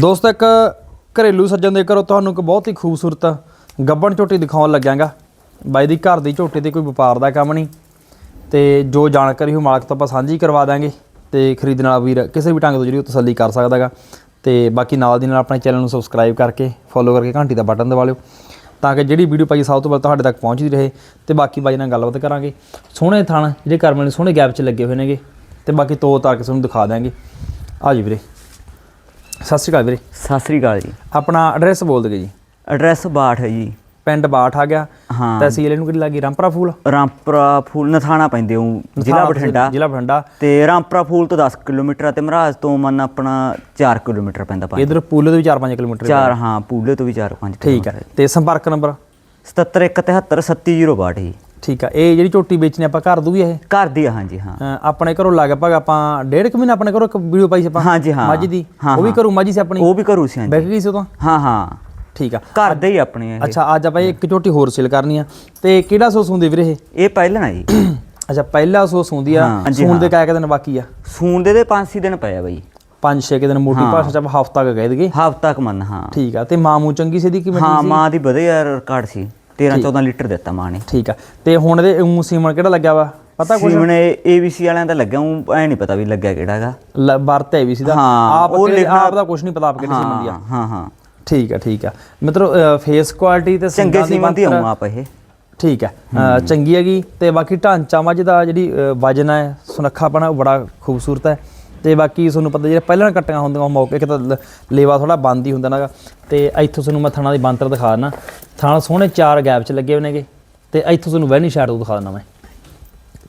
ਦੋਸਤੋ, ਇੱਕ ਘਰੇਲੂ ਸੱਜਣ ਦੇ ਘਰੋਂ ਤੁਹਾਨੂੰ ਇੱਕ ਬਹੁਤ ਹੀ ਖੂਬਸੂਰਤ ਗੱਬਣ ਝੋਟੀ ਦਿਖਾਉਣ ਲੱਗਿਆਗਾ। ਬਾਈ ਦੀ ਘਰ ਦੀ ਝੋਟੀ ਤੇ ਕੋਈ ਵਪਾਰ ਦਾ ਕੰਮ ਨਹੀਂ ਤੇ ਜੋ ਜਾਣਕਾਰੀ ਹੋ ਮਾਲਕ ਤੋਂ ਆਪਾਂ ਸਾਂਝੀ ਕਰਵਾ ਦਾਂਗੇ ਤੇ ਖਰੀਦਣ ਵਾਲਾ ਵੀਰ ਕਿਸੇ ਵੀ ਢੰਗ ਤੋਂ ਜਿਹੜੀ ਉਹ ਤਸੱਲੀ ਕਰ ਸਕਦਾਗਾ। ਤੇ ਬਾਕੀ ਨਾਲ ਦੀ ਨਾਲ ਆਪਣੇ ਚੈਨਲ ਨੂੰ ਸਬਸਕ੍ਰਾਈਬ ਕਰਕੇ ਫੋਲੋ ਕਰਕੇ ਘੰਟੀ ਦਾ ਬਟਨ ਦਬਾ ਲਿਓ ਤਾਂ ਕਿ ਜਿਹੜੀ ਵੀਡੀਓ ਪਾਈ ਸਭ ਤੋਂ ਪਹਿਲਾਂ ਤੁਹਾਡੇ ਤੱਕ ਪਹੁੰਚਦੀ ਰਹੇ ਤੇ ਬਾਕੀ ਬਾਈ ਨਾਲ ਗੱਲਬਾਤ ਕਰਾਂਗੇ। ਸੋਹਣੇ ਥਣ, ਜਿਹੜੇ ਕਰਮ ਨੇ, ਸੋਹਣੇ ਗੈਪ 'ਚ ਲੱਗੇ ਹੋਏ ਨੇਗੇ ਤੇ ਬਾਕੀ ਤੋ ਤਾਰ ਕੇ ਤੁਹਾਨੂੰ ਦਿਖਾ ਦਾਂਗੇ ਆ ਜੀ ਵੀਰੇ। ਸਤਿ ਸ਼੍ਰੀ ਅਕਾਲ ਵੀਰੇ। ਸਤਿ ਸ੍ਰੀ ਅਕਾਲ ਜੀ। ਆਪਣਾ ਐਡਰੈਸ ਬੋਲ ਦਿਓ ਜੀ। ਐਡਰੈਸ ਬਾਠ ਹੈ ਜੀ। ਪਿੰਡ ਬਾਠ ਆ ਗਿਆ। ਹਾਂ। ਤਹਿਸੀਲ ਇਹਨੂੰ ਕਿਹੜੀ ਲੱਗੀ? ਰਾਮਪਰਾ ਫੂਲ? ਰਾਮਪੁਰਾ ਫੂਲ ਨਥਾਣਾ ਪੈਂਦੇ ਹੋ ਜ਼ਿਲ੍ਹਾ ਬਠਿੰਡਾ। ਜ਼ਿਲ੍ਹਾ ਬਠਿੰਡਾ। ਤੇ ਰਾਮਪੁਰਾ ਫੂਲ ਤੋਂ 10 ਕਿਲੋਮੀਟਰ ਆ ਤੇ ਮਹਾਰਾਜ ਤੋਂ ਮਨ ਆਪਣਾ 4 ਕਿਲੋਮੀਟਰ ਪੈਂਦਾ ਪੰਜ। ਇਧਰ ਪੂਲੇ ਤੋਂ ਵੀ 4-5 ਕਿਲੋਮੀਟਰ ਚਾਰ ਹਾਂ ਪੂਲੇ ਤੋਂ ਵੀ 4-5 ਠੀਕ ਹੈ ਤੇ ਸੰਪਰਕ ਨੰਬਰ? 7717370062 ਜੀ। ਠੀਕ ਆ ਇਹ ਜਿਹੜੀ ਝੋਟੀ ਵੇਚਣੀ ਆਪਾਂ ਘਰ ਦੂ ਵੀ ਇਹ? ਘਰ ਦੀ ਆ ਹਾਂਜੀ ਹਾਂ। ਅ, ਆਪਣੇ ਘਰੋਂ ਲਗਭਗ ਆਪਾਂ ਡੇਢ ਕੁ ਮਹੀਨਾ ਆਪਣੇ ਘਰੋਂ ਇੱਕ ਵੀਡੀਓ ਪਾਈ ਸੀ ਆਪਾਂ। ਹਾਂਜੀ ਹਾਂ। ਮੱਝ ਦੀ? ਹਾਂ, ਉਹ ਵੀ ਹਾਂ। ਘਰੋਂ ਮੱਝ ਸੀ ਆਪਣੀ? ਉਹ ਵੀ ਕਰੂ ਸੀ ਹਾਂਜੀ। ਬੈਠ ਗਈ ਸੀ ਉਦੋਂ? ਹਾਂ ਹਾਂ। ਠੀਕ ਆ। ਘਰ ਦੇ ਹੀ ਆਪਣੇ ਇਹ। ਅੱਛਾ ਅੱਜ ਆਪਾਂ ਇੱਕ ਝੋਟੀ ਹੋਰ ਸੇਲ ਕਰਨੀ ਆ। ਤੇ ਕਿਹੜਾ ਸੋਸ ਹੁੰਦੀ ਵੀਰੇ ਇਹ? ਇਹ ਪਹਿਲਾਂ ਨਾ ਜੀ। ਅੱਛਾ ਪਹਿਲਾ ਸੋਸ ਹੁੰਦੀ ਆ। ਹਾਂ, ਹਾਂਜੀ, ਸੂਣ ਦੇ ਕਾਇਕ ਦਿਨ ਬਾਕੀ ਆ? ਸੂਨ ਦੇ ਦੇ 5-6 ਦਿਨ ਪਏ ਆ ਬਈ। 5-6 ਦਿਨ ਮੋਟੀ ਭਾਸ਼ਾ ਚ ਆਪਾਂ ਹਫਤਾ ਕ ਕਹਿ ਦਈਏ। ਹਫ਼ਤਾ ਕੁ ਮੰਨ ਹਾਂ। ਠੀਕ ਆ ਤੇ ਮਾਮੂ ਚੰਗੀ ਸੀ ਦੀ ਕਿਵੇਂ ਹਾਂ ਮਾਂ ਦੀ ਵਧੀਆ ਰਿਕਾਰਡ ਸੀ। 13-14 ਲੀਟਰ ਦਿੱਤਾ ਮਾਂ ਨੇ। ਠੀਕ ਆ। ਤੇ ਹੁਣ ਇਹਦੇ ਊਂ ਸੀਮਨ ਕਿਹੜਾ ਲੱਗਿਆ ਵਾ? ਪਤਾ ਕੁਛ? ਸੀਮਣੇ ਏਬੀਸੀ ਵਾਲਿਆਂ ਦਾ ਲੱਗਿਆ ਉਹ ਐ ਨਹੀਂ ਪਤਾ ਵੀ ਲੱਗਿਆ ਕਿਹੜਾਗਾ। ਵਰਤ ਹੈ ਵੀ ਸੀ ਦਾ। ਆਪ ਆਪ ਦਾ ਕੁਝ ਨਹੀਂ ਪਤਾ ਆਪ ਕਿਹੜੀ ਸੀਮਨ ਦੀ ਆ। ਹਾਂ ਹਾਂ। ਠੀਕ ਆ ਠੀਕ ਆ। ਮਿੱਤਰੋ ਫੇਸ ਕੁਆਲਿਟੀ ਤੇ ਚੰਗੇ ਸੀਮਨ ਦੀ ਆਉਂ ਆਪ ਇਹ। ਠੀਕ ਹੈ। ਚੰਗੀ ਹੈਗੀ। ਤੇ ਬਾਕੀ ਢਾਂਚਾ ਮੱਝ ਦਾ ਜਿਹੜੀ ਵਜਨ ਹੈ ਸੁਨੱਖਾਪਣਾ ਉਹ ਬੜਾ ਖੂਬਸੂਰਤ ਹੈ। ਤੇ ਬਾਕੀ ਤੁਹਾਨੂੰ ਪਤਾ ਜਿਹੜਾ ਪਹਿਲਾਂ ਕੱਟੀਆਂ ਹੁੰਦੀਆਂ ਉਹ ਮੌਕੇ, ਇੱਕ ਤਾਂ ਲੇਵਾ ਥੋੜਾ ਬੰਦ ਹੀ ਹੁੰਦਾ ਨਾਗਾ। ਤੇ ਇੱਥੋਂ ਤੁਹਾਨੂੰ ਮੈਂ ਥਾਣਾ ਦੀ ਬੰਤਰ ਦਿਖਾ ਦਿੰਦਾ। ਥਾਣਾ ਸੋਹਣੇ ਚਾਰ ਗੈਪ ਚ ਲੱਗੇ ਹੋਏ ਨੇਗੇ। ਤੇ ਇੱਥੋਂ ਤੁਹਾਨੂੰ ਵੈਨੀ ਸ਼ਾਟ ਦਿਖਾ ਦਿੰਦਾ ਮੈਂ।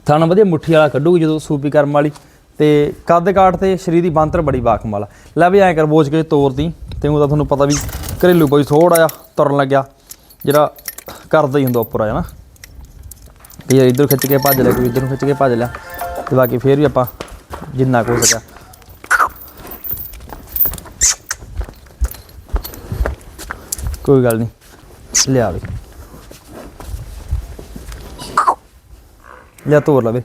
ਥਾਣਾ ਵਧੀਆ ਮੁੱਠੀ ਵਾਲਾ ਕੱਢੂਗੀ ਜਦੋਂ ਸੂਪੀ ਕਰਮ ਵਾਲੀ। ਤੇ ਕੱਦ ਕਾਠ ਤੇ ਸਰੀਰ ਦੀ ਬੰਤਰ ਬੜੀ ਬਾਕਮਾਲ ਆ ਲੈ ਵੀ ਐਂ ਕਰ ਬੋਝ ਕੇ ਤੋਰਦੀ ਤੇ ਉਹਦਾ ਤੁਹਾਨੂੰ ਪਤਾ ਵੀ ਘਰੇਲੂ ਕੋਈ ਥੋੜਾ ਜਿਹਾ ਤੁਰਨ ਲੱਗਿਆ। ਜਿਹੜਾ ਕਰਦਾ ਹੀ ਹੁੰਦਾ ਉੱਪਰ ਆ ਨਾ ਕਿ ਯਾਰ ਇੱਧਰ ਖਿੱਚ ਕੇ ਭੱਜ ਲਿਆ, ਕੋਈ ਇੱਧਰ ਨੂੰ ਖਿੱਚ ਕੇ ਭੱਜ ਲਿਆ। ਤੇ ਬਾਕੀ ਫੇਰ ਵੀ ਆਪਾਂ ਜਿੰਨਾ ਕੁ ਹੋ ਸਕਿਆ। ਕੋਈ ਗੱਲ ਨਹੀਂ, ਲਿਆ ਵੀ। ਲਿਆ ਤੋਰ ਲਵੇ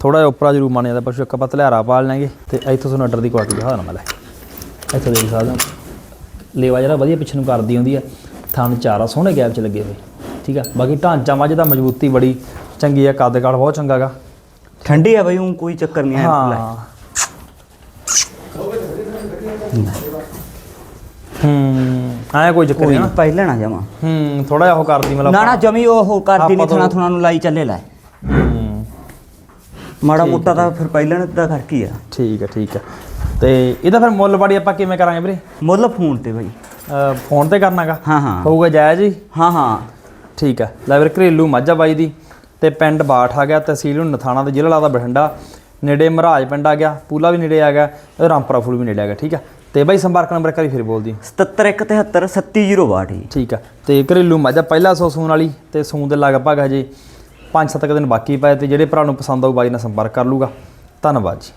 ਥੋੜਾ ਜਿਹਾ ਉੱਪਰਾ ਜ਼ਰੂਰ ਮੰਨ ਜਾਂਦਾ ਪਸ਼ੂ ਇੱਕ ਆਪਾਂ ਧਲਿਆਰਾ ਪਾਲ ਲੈਣਗੇ ਤੇ ਇੱਥੋਂ ਤੁਹਾਨੂੰ ਅੱਡਰ ਦੀ ਕੁਆਲਿਟੀ ਦਿਖਾ ਦੇਣਾ ਮੈਂ ਲੈ। ਇੱਥੋਂ ਦੇਖ ਸਕਦੇ ਹੋ। ਲੇਵਾ ਜਿਹੜਾ ਵਧੀਆ ਪਿੱਛੇ ਨੂੰ ਕਰਦੀ ਹੁੰਦੀ ਆ ਥਣ ਚਾਰਾ ਸੋਹਣੇ ਗੈਪ 'ਚ ਲੱਗੇ ਹੋਏ। ਠੀਕ ਆ? ਬਾਕੀ ਢਾਂਚਾ ਮੱਝ ਦਾ ਮਜ਼ਬੂਤੀ ਬੜੀ ਚੰਗੀ ਆ, ਕੱਦ ਕਾਲ ਬਹੁਤ ਚੰਗਾ ਆ ਬਈ ਉਹ ਕੋਈ ਚੱਕਰ ਨਹੀਂ ਆ ਲੈ। ਹਾਂ ਹੂੰ ਆਇਆ ਕੋਈ ਚੱਕਰ ਨਹੀਂ ਨਾ ਪਹਿਲਾਂ ਨਾ ਜਾਵਾਂ ਹੂੰ ਥੋੜਾ ਜਿਹਾ ਉਹ ਕਰਦੀ ਮਤਲਬ ਨਾ ਨਾ ਜਮੀ ਉਹ ਕਰਦੀ ਨਹੀਂ ਥਣਾ ਥਣਾ ਨੂੰ ਲਾਈ ਚੱਲੇ ਲੈ। ਹੂੰ। ਮਾੜਾ ਮੋਟਾ ਤਾਂ ਫਿਰ ਪਹਿਲਾਂ ਦਾ ਕਰਕੇ ਹੀ ਆ। ਠੀਕ ਹੈ ਠੀਕ ਹੈ। ਤੇ ਇਹਦਾ ਫਿਰ ਮੁੱਲ ਬਾੜੀ ਆਪਾਂ ਕਿਵੇਂ ਕਰਾਂਗੇ ਵੀਰੇ? ਮੁੱਲ ਫੋਨ ਤੇ ਬਈ। ਫੋਨ ਤੇ ਕਰਨਾਗਾ? ਹਾਂ ਹਾਂ। ਹੋਊਗਾ ਜਾਇਜ਼ ਜੀ ਹਾਂ ਹਾਂ। ਠੀਕ ਹੈ। ਲੈ ਵੀਰ ਘਰੇਲੂ ਮਾਝਾ ਬਾਈ ਦੀ। ਤੇ ਪਿੰਡ ਬਾਠ ਆ ਗਿਆ ਤਹਿਸੀਲ ਨੂੰ ਨਥਾਣਾ ਤੇ ਜ਼ਿਲ੍ਹਾ ਲੱਗਦਾ ਬਠਿੰਡਾ। ਨੇੜੇ ਮਹਾਰਾਜ ਪਿੰਡ ਆ ਗਿਆ ਪੂਲਾ ਵੀ ਨੇੜੇ ਆ ਗਿਆ ਰਾਮਪੁਰਾ ਫੁੱਲ ਵੀ ਨੇੜੇ ਆ ਗਿਆ ਠੀਕ ਹੈ ਤੇ ਬਾਈ ਸੰਪਰਕ ਨੰਬਰ ਕਰੀ ਫਿਰ ਬੋਲਦੀ 7773 37062 ਜੀ। ਠੀਕ ਹੈ ਤੇ ਘਰੇਲੂ ਮਾਝਾ ਪਹਿਲਾ ਸੌ ਸੂਣ ਵਾਲੀ ਤੇ ਸੂਣ ਦੇ ਲਗਭਗ ਹਜੇ 5-7 ਦਿਨ ਬਾਕੀ ਪਏ ਤੇ ਜਿਹੜੇ ਭਰਾ ਨੂੰ ਪਸੰਦ ਆਊ ਬਾਈ ਨਾਲ ਸੰਪਰਕ ਕਰ ਲੂਗਾ ਧੰਨਵਾਦ ਜੀ।